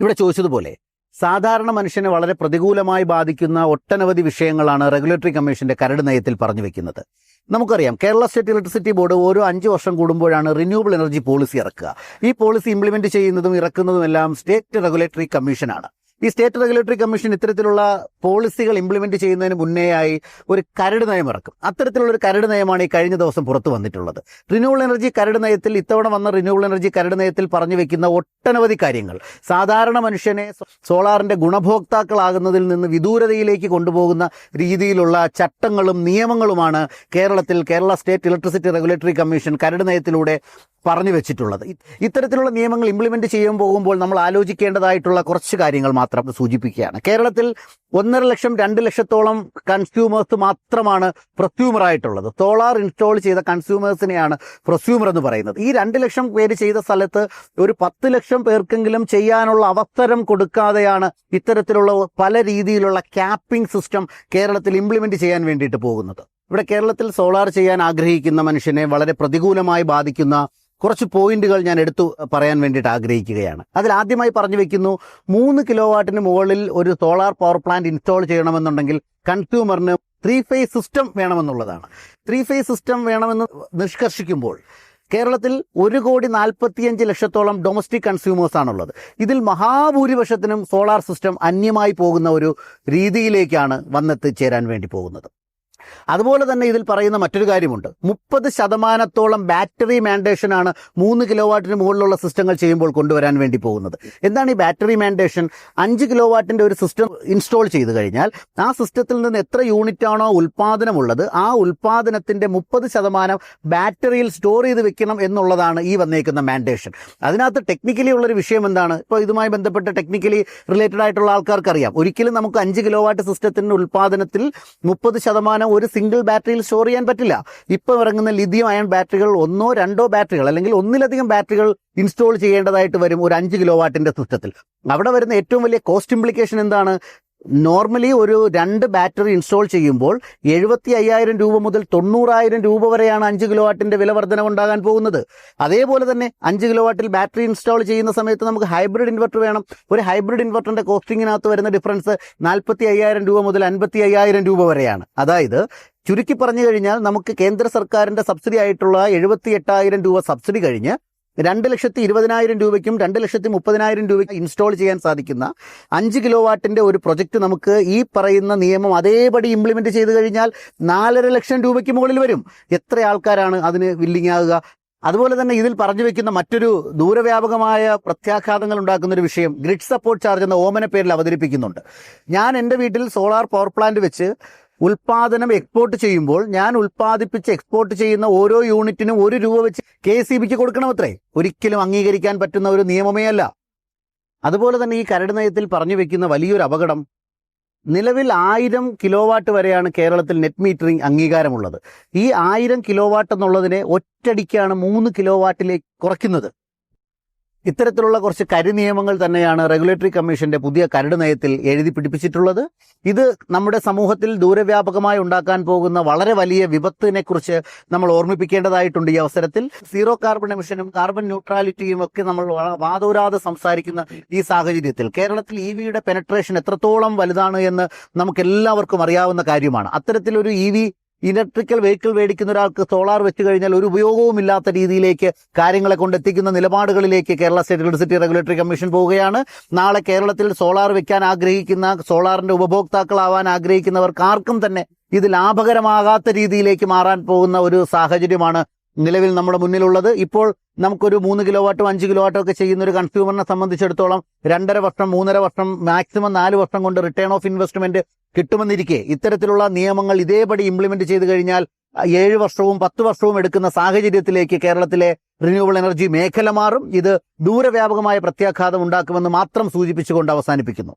ഇവിടെ ചോദിച്ചതുപോലെ സാധാരണ മനുഷ്യനെ വളരെ പ്രതികൂലമായി ബാധിക്കുന്ന ഒട്ടനവധി വിഷയങ്ങളാണ് റെഗുലേറ്ററി കമ്മീഷന്റെ കരട് നയത്തിൽ പറഞ്ഞു വെക്കുന്നത്. നമുക്കറിയാം കേരള സ്റ്റേറ്റ് ഇലക്ട്രിസിറ്റി ബോർഡ് ഓരോ അഞ്ച് വർഷം കൂടുമ്പോഴാണ് റിന്യൂവബിൾ എനർജി പോളിസി ഇറക്കുക. ഈ പോളിസി ഇംപ്ലിമെന്റ് ചെയ്യുന്നതും ഇറക്കുന്നതും എല്ലാം സ്റ്റേറ്റ് റെഗുലേറ്ററി കമ്മീഷനാണ്. ഈ സ്റ്റേറ്റ് റെഗുലേറ്ററി കമ്മീഷൻ ഇത്തരത്തിലുള്ള പോളിസികൾ ഇംപ്ലിമെന്റ് ചെയ്യുന്നതിന് മുന്നേയായി ഒരു കരട് നയം ഇറക്കും. അത്തരത്തിലുള്ള ഒരു കരട് നയമാണ് ഈ കഴിഞ്ഞ ദിവസം പുറത്തു വന്നിട്ടുള്ളത്. റിന്യൂവൽ എനർജി കരട് നയത്തിൽ ഇത്തവണ വന്ന റിന്യൂവൽ എനർജി കരട് നയത്തിൽ പറഞ്ഞു വെക്കുന്ന ഒട്ടനവധി കാര്യങ്ങൾ. സാധാരണ മനുഷ്യനെ സോളാറിന്റെ ഗുണഭോക്താക്കളാകുന്നതിൽ നിന്ന് വിദൂരതയിലേക്ക് കൊണ്ടുപോകുന്ന രീതിയിലുള്ള ചട്ടങ്ങളും നിയമങ്ങളുമാണ് കേരളത്തിൽ Kerala state electricity regulatory commission കരട് നയത്തിലൂടെ പറഞ്ഞു വെച്ചിട്ടുള്ളത്. ഇത്തരത്തിലുള്ള നിയമങ്ങൾ ഇംപ്ലിമെന്റ് ചെയ്യാൻ പോകുമ്പോൾ നമ്മൾ ആലോചിക്കേണ്ടതായിട്ടുള്ള കുറച്ച് കാര്യങ്ങൾ മാത്രം സൂചിപ്പിക്കുകയാണ്. കേരളത്തിൽ ഒന്നര ലക്ഷം രണ്ട് ലക്ഷത്തോളം കൺസ്യൂമേഴ്സ് മാത്രമാണ് പ്രൊസ്യൂമർ ആയിട്ടുള്ളത്. സോളാർ ഇൻസ്റ്റാൾ ചെയ്ത കൺസ്യൂമേഴ്സിനെയാണ് പ്രൊസ്യൂമർ എന്ന് പറയുന്നത്. ഈ രണ്ട് ലക്ഷം പേര് ചെയ്ത സ്ഥലത്ത് ഒരു പത്ത് ലക്ഷം പേർക്കെങ്കിലും ചെയ്യാനുള്ള അവസരം കൊടുക്കാതെയാണ് ഇത്തരത്തിലുള്ള പല രീതിയിലുള്ള ക്യാപ്പിംഗ് സിസ്റ്റം കേരളത്തിൽ ഇംപ്ലിമെന്റ് ചെയ്യാൻ വേണ്ടിയിട്ട് പോകുന്നത്. ഇവിടെ കേരളത്തിൽ സോളാർ ചെയ്യാൻ ആഗ്രഹിക്കുന്ന മനുഷ്യനെ വളരെ പ്രതികൂലമായി ബാധിക്കുന്ന കുറച്ച് പോയിന്റുകൾ ഞാൻ എടുത്തു പറയാൻ വേണ്ടിയിട്ട് ആഗ്രഹിക്കുകയാണ്. അതിൽ ആദ്യമായി പറഞ്ഞു വെക്കുന്നു മൂന്ന് കിലോ വാട്ടിന് മുകളിൽ ഒരു സോളാർ പവർ പ്ലാന്റ് ഇൻസ്റ്റാൾ ചെയ്യണമെന്നുണ്ടെങ്കിൽ കൺസ്യൂമറിന് ത്രീ ഫേസ് സിസ്റ്റം വേണമെന്നുള്ളതാണ്. ത്രീ ഫേസ് സിസ്റ്റം വേണമെന്ന് നിഷ്കർഷിക്കുമ്പോൾ കേരളത്തിൽ ഒരു കോടി നാൽപ്പത്തിയഞ്ച് ലക്ഷത്തോളം ഡൊമസ്റ്റിക് കൺസ്യൂമേഴ്സ് ആണുള്ളത്. ഇതിൽ മഹാഭൂരിപക്ഷത്തിനും സോളാർ സിസ്റ്റം അന്യമായി പോകുന്ന ഒരു രീതിയിലേക്കാണ് വന്നെത്തിച്ചേരാൻ വേണ്ടി പോകുന്നത്. അതുപോലെ തന്നെ ഇതിൽ പറയുന്ന മറ്റൊരു കാര്യമുണ്ട്. മുപ്പത് ശതമാനത്തോളം ബാറ്ററി മാൻഡേഷനാണ് മൂന്ന് കിലോ വാട്ടിന് മുകളിലുള്ള സിസ്റ്റങ്ങൾ ചെയ്യുമ്പോൾ കൊണ്ടുവരാൻ വേണ്ടി പോകുന്നത്. എന്താണ് ഈ ബാറ്ററി മാൻഡേഷൻ? അഞ്ച് കിലോ വാട്ടിന്റെ ഒരു സിസ്റ്റം ഇൻസ്റ്റാൾ ചെയ്ത് കഴിഞ്ഞാൽ ആ സിസ്റ്റത്തിൽ നിന്ന് എത്ര യൂണിറ്റ് ആണോ ഉൽപാദനമുള്ളത് ആ ഉൽപാദനത്തിന്റെ മുപ്പത് ശതമാനം ബാറ്ററിയിൽ സ്റ്റോർ ചെയ്ത് വെക്കണം എന്നുള്ളതാണ് ഈ വന്നേക്കുന്ന മാൻഡേഷൻ. അതിനകത്ത് ടെക്നിക്കലി ഉള്ളൊരു വിഷയം എന്താണ്? ഇപ്പോൾ ഇതുമായി ബന്ധപ്പെട്ട് ടെക്നിക്കലി റിലേറ്റഡ് ആയിട്ടുള്ള ആൾക്കാർക്ക് അറിയാം ഒരിക്കലും നമുക്ക് അഞ്ച് കിലോ വാട്ട് സിസ്റ്റത്തിന്റെ ഉൽപാദനത്തിൽ മുപ്പത് ശതമാനം ഒരു സിംഗിൾ ബാറ്ററിയിൽ സ്റ്റോർ ചെയ്യാൻ പറ്റില്ല. ഇപ്പോൾ ഇറങ്ങുന്ന ലിഥിയം അയൺ ബാറ്ററികൾ ഒന്നോ രണ്ടോ ബാറ്ററികൾ അല്ലെങ്കിൽ ഒന്നിലധികം ബാറ്ററികൾ ഇൻസ്റ്റാൾ ചെയ്യേണ്ടതായിട്ട് വരും ഒരു അഞ്ച് കിലോ വാട്ടിന്റെ സിസ്റ്റത്തിൽ. അവിടെ വരുന്ന ഏറ്റവും വലിയ കോസ്റ്റ് ഇംപ്ലിക്കേഷൻ എന്താണ്? നോർമലി ഒരു രണ്ട് ബാറ്ററി ഇൻസ്റ്റാൾ ചെയ്യുമ്പോൾ എഴുപത്തി അയ്യായിരം രൂപ മുതൽ തൊണ്ണൂറായിരം രൂപ വരെയാണ് അഞ്ച് കിലോ വാട്ടിന്റെ വില വർധന ഉണ്ടാകാൻ പോകുന്നത്. അതേപോലെ തന്നെ അഞ്ച് കിലോ വാട്ടിൽ ബാറ്ററി ഇൻസ്റ്റാൾ ചെയ്യുന്ന സമയത്ത് നമുക്ക് ഹൈബ്രിഡ് ഇൻവെർട്ടർ വേണം. ഒരു ഹൈബ്രിഡ് ഇൻവെർട്ടറിന്റെ കോസ്റ്റിങ്ങിനകത്ത് വരുന്ന ഡിഫറൻസ് നാൽപ്പത്തി അയ്യായിരം രൂപ മുതൽ അൻപത്തി അയ്യായിരം രൂപ വരെയാണ്. അതായത് ചുരുക്കി പറഞ്ഞു കഴിഞ്ഞാൽ നമുക്ക് കേന്ദ്ര സർക്കാരിന്റെ സബ്സിഡി ആയിട്ടുള്ള എഴുപത്തി എട്ടായിരം രൂപ സബ്സിഡി കഴിഞ്ഞ് രണ്ട് ലക്ഷത്തി ഇരുപതിനായിരം രൂപയ്ക്കും രണ്ട് ലക്ഷത്തി മുപ്പതിനായിരം രൂപയ്ക്ക് ഇൻസ്റ്റാൾ ചെയ്യാൻ സാധിക്കുന്ന അഞ്ച് കിലോ വാട്ടിന്റെ ഒരു പ്രൊജക്ട് നമുക്ക് ഈ പറയുന്ന നിയമം അതേപടി ഇംപ്ലിമെന്റ് ചെയ്ത് കഴിഞ്ഞാൽ നാലര ലക്ഷം രൂപയ്ക്ക് മുകളിൽ വരും. എത്ര ആൾക്കാരാണ് അതിന് വില്ലിങ് ആകുക? അതുപോലെ തന്നെ ഇതിൽ പറഞ്ഞു വെക്കുന്ന മറ്റൊരു ദൂരവ്യാപകമായ പ്രത്യാഘാതങ്ങൾ ഉണ്ടാക്കുന്ന ഒരു വിഷയം ഗ്രിഡ് സപ്പോർട്ട് ചാർജ് എന്ന ഓമന പേരിൽ അവതരിപ്പിക്കുന്നുണ്ട്. ഞാൻ എന്റെ വീട്ടിൽ സോളാർ പവർ പ്ലാന്റ് വെച്ച് ഉൽപാദനം എക്സ്പോർട്ട് ചെയ്യുമ്പോൾ ഞാൻ ഉൽപ്പാദിപ്പിച്ച് എക്സ്പോർട്ട് ചെയ്യുന്ന ഓരോ യൂണിറ്റിനും ഒരു രൂപ വെച്ച് കെ സി ബിക്ക് കൊടുക്കണമത്രേ. ഒരിക്കലും അംഗീകരിക്കാൻ പറ്റുന്ന ഒരു നിയമമേ അല്ല. അതുപോലെ തന്നെ ഈ കരട് നയത്തിൽ പറഞ്ഞു വെക്കുന്ന വലിയൊരു അപകടം. നിലവിൽ ആയിരം കിലോ വാട്ട് വരെയാണ് കേരളത്തിൽ നെറ്റ് മീറ്ററിംഗ് അംഗീകാരമുള്ളത്. ഈ ആയിരം കിലോ വാട്ട് എന്നുള്ളതിനെ ഒറ്റടിക്കാണ് മൂന്ന് കിലോ വാട്ടിലേക്ക് കുറയ്ക്കുന്നത്. ഇത്തരത്തിലുള്ള കുറച്ച് കരിനിയമങ്ങൾ തന്നെയാണ് റെഗുലേറ്ററി കമ്മീഷന്റെ പുതിയ കരട് നയത്തിൽ എഴുതി പിടിപ്പിച്ചിട്ടുള്ളത്. ഇത് നമ്മുടെ സമൂഹത്തിൽ ദൂരവ്യാപകമായി ഉണ്ടാക്കാൻ പോകുന്ന വളരെ വലിയ വിപത്തിനെ കുറിച്ച് നമ്മൾ ഓർമ്മിപ്പിക്കേണ്ടതായിട്ടുണ്ട് ഈ അവസരത്തിൽ. സീറോ കാർബൺ എമിഷനും കാർബൺ ന്യൂട്രാലിറ്റിയും ഒക്കെ നമ്മൾ വാതോരാതെ സംസാരിക്കുന്ന ഈ സാഹചര്യത്തിൽ കേരളത്തിൽ ഇ വിയുടെ പെനട്രേഷൻ എത്രത്തോളം വലുതാണ് എന്ന് നമുക്ക് എല്ലാവർക്കും അറിയാവുന്ന കാര്യമാണ്. അത്തരത്തിലൊരു ഇ വി ഇലക്ട്രിക്കൽ വെഹിക്കിൾ മേടിക്കുന്ന ഒരാൾക്ക് സോളാർ വെച്ച് കഴിഞ്ഞാൽ ഒരു ഉപയോഗവും ഇല്ലാത്ത രീതിയിലേക്ക് കാര്യങ്ങളെ കൊണ്ടെത്തിക്കുന്ന നിലപാടുകളിലേക്ക് Kerala state electricity regulatory commission പോവുകയാണ്. നാളെ കേരളത്തിൽ സോളാർ വെക്കാൻ ആഗ്രഹിക്കുന്ന സോളാറിന്റെ ഉപഭോക്താക്കളാവാൻ ആഗ്രഹിക്കുന്നവർക്ക് ആർക്കും തന്നെ ഇത് ലാഭകരമാകാത്ത രീതിയിലേക്ക് മാറാൻ പോകുന്ന ഒരു സാഹചര്യമാണ് നിലവിൽ നമ്മുടെ മുന്നിലുള്ളത്. ഇപ്പോൾ നമുക്കൊരു മൂന്ന് കിലോ വാട്ടും അഞ്ച് കിലോ വാട്ടും ഒക്കെ ചെയ്യുന്ന ഒരു കൺസ്യൂമറിനെ സംബന്ധിച്ചിടത്തോളം രണ്ടര വർഷം മൂന്നര വർഷം മാക്സിമം നാല് വർഷം കൊണ്ട് റിട്ടേൺ ഓഫ് ഇൻവെസ്റ്റ്മെന്റ് കിട്ടുമെന്നിരിക്കെ. ഇത്തരത്തിലുള്ള നിയമങ്ങൾ ഇതേപടി ഇംപ്ലിമെന്റ് ചെയ്തു കഴിഞ്ഞാൽ ഏഴ് വർഷവും പത്ത് വർഷവും എടുക്കുന്ന സാഹചര്യത്തിലേക്ക് കേരളത്തിലെ റിന്യൂവബിൾ എനർജി മേഖല മാറും. ഇത് ദൂരവ്യാപകമായ പ്രത്യാഘാതം ഉണ്ടാക്കുമെന്ന് മാത്രം സൂചിപ്പിച്ചുകൊണ്ട് അവസാനിപ്പിക്കുന്നു.